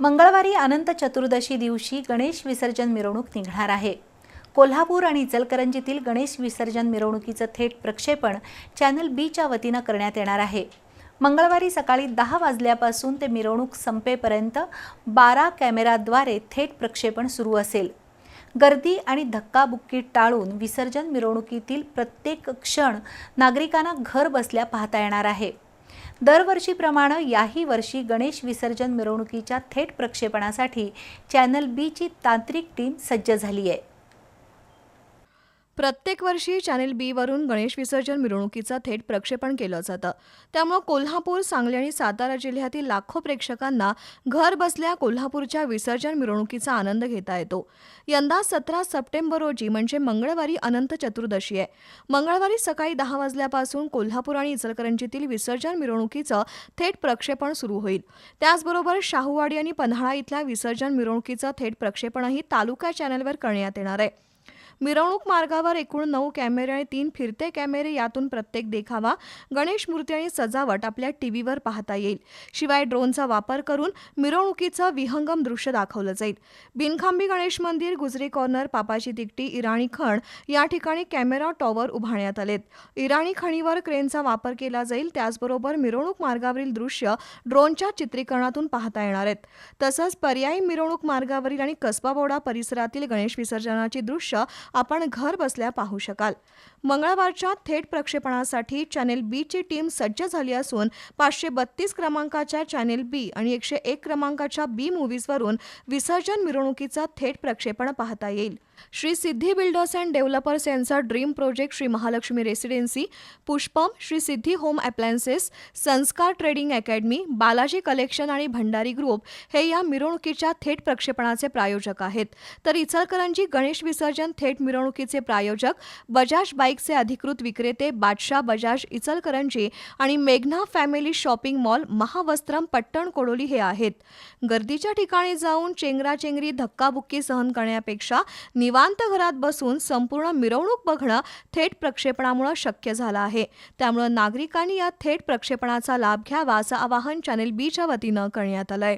मंगळवारी अनंत चतुर्दशी दिवशी गणेश विसर्जन मिरवणूक निघणार आहे. कोल्हापूर आणि इचलकरंजीतील गणेश विसर्जन मिरवणुकीचं थेट प्रक्षेपण चॅनल बीच्या वतीनं करण्यात येणार आहे. मंगळवारी सकाळी दहा वाजल्यापासून ते मिरवणूक संपेपर्यंत बारा कॅमेराद्वारे थेट प्रक्षेपण सुरू असेल. गर्दी आणि धक्काबुक्की टाळून विसर्जन मिरवणुकीतील प्रत्येक क्षण नागरिकांना घर बसल्या पाहता येणार आहे. दरवर्षीप्रमाणे याही वर्षी गणेश विसर्जन मिरवणुकीच्या थेट प्रक्षेपणासाठी चॅनल बीची तांत्रिक टीम सज्ज झाली आहे. प्रत्येक वर्षी चॅनेल बी वरून गणेश विसर्जन मिरवणुकीचं थेट प्रक्षेपण केलं जातं. त्यामुळं कोल्हापूर सांगली आणि सातारा जिल्ह्यातील लाखो प्रेक्षकांना घर बसल्या कोल्हापूरच्या विसर्जन मिरवणुकीचा आनंद घेता येतो. यंदा सतरा सप्टेंबर रोजी म्हणजे मंगळवारी अनंत चतुर्दशी आहे. मंगळवारी सकाळी दहा वाजल्यापासून कोल्हापूर आणि इचलकरंजीतील विसर्जन मिरवणुकीचं थेट प्रक्षेपण सुरू होईल. त्याचबरोबर शाहूवाडी आणि पन्हाळा इथल्या विसर्जन मिरवणुकीचं थेट प्रक्षेपणही तालुका चॅनलवर करण्यात येणार आहे. मिरवणूक मार्गावर एकूण नऊ कॅमेरे आणि तीन फिरते कॅमेरे यातून प्रत्येक देखावा गणेश मूर्ती आणि सजावट आपल्या टीव्हीवर पाहता येईल. शिवाय ड्रोनचा वापर करून मिरवणुकीचं विहंगम दृश्य दाखवलं जाईल. बिनखांबी गणेश मंदिर गुजरी कॉर्नर पापाची तिकटी इराणी खण या ठिकाणी कॅमेरा टॉवर उभारण्यात आलेत. इराणी खणीवर क्रेनचा वापर केला जाईल त्याचबरोबर मिरवणूक मार्गावरील दृश्य ड्रोनच्या चित्रीकरणातून पाहता येणार आहेत. तसंच पर्यायी मिरवणूक मार्गावरील आणि कसबाबोडा परिसरातील गणेश विसर्जनाची दृश्य आपण घर बसल्या पाहू शकाल. मंगळवारच्या थेट प्रक्षेपणासाठी चॅनेल बीची टीम सज्ज झाली असून पाचशे बत्तीस क्रमांकाच्या चॅनेल बी आणि एकशे एक क्रमांकाच्या बी मूव्हीजवरून विसर्जन मिरवणुकीचं थेट प्रक्षेपण पाहता येईल. Shri Siddhi builders and developers यांचा dream project Shri Mahalakshmi residency Pushpam Shri Siddhi home appliances Sanskar trading academy Balaji collection आणि भंडारी ग्रुप हे या मिरवणुकीच्या थेट प्रक्षेपणाचे प्रायोजक आहेत. तर इचलकरंजी गणेश विसर्जन थेट मिरवणुकीचे प्रायोजक बजाज बाईकचे अधिकृत विक्रेते बादशाह बजाज इचलकरंजी आणि मेघना family shopping mall Mahavastram Pattan Kodoli हे आहेत. गर्दीच्या ठिकाणी जाऊन चेंगराचेंगरी धक्काबुक्की सहन करण्यापेक्षा निवांत घरात बसून संपूर्ण मिरवणूक बघणं थेट प्रक्षेपणामुळे शक्य झालं आहे. त्यामुळे नागरिकांनी या थेट प्रक्षेपणाचा लाभ घ्यावा असं आवाहन चॅनेल बीच्या वतीनं करण्यात आलंय.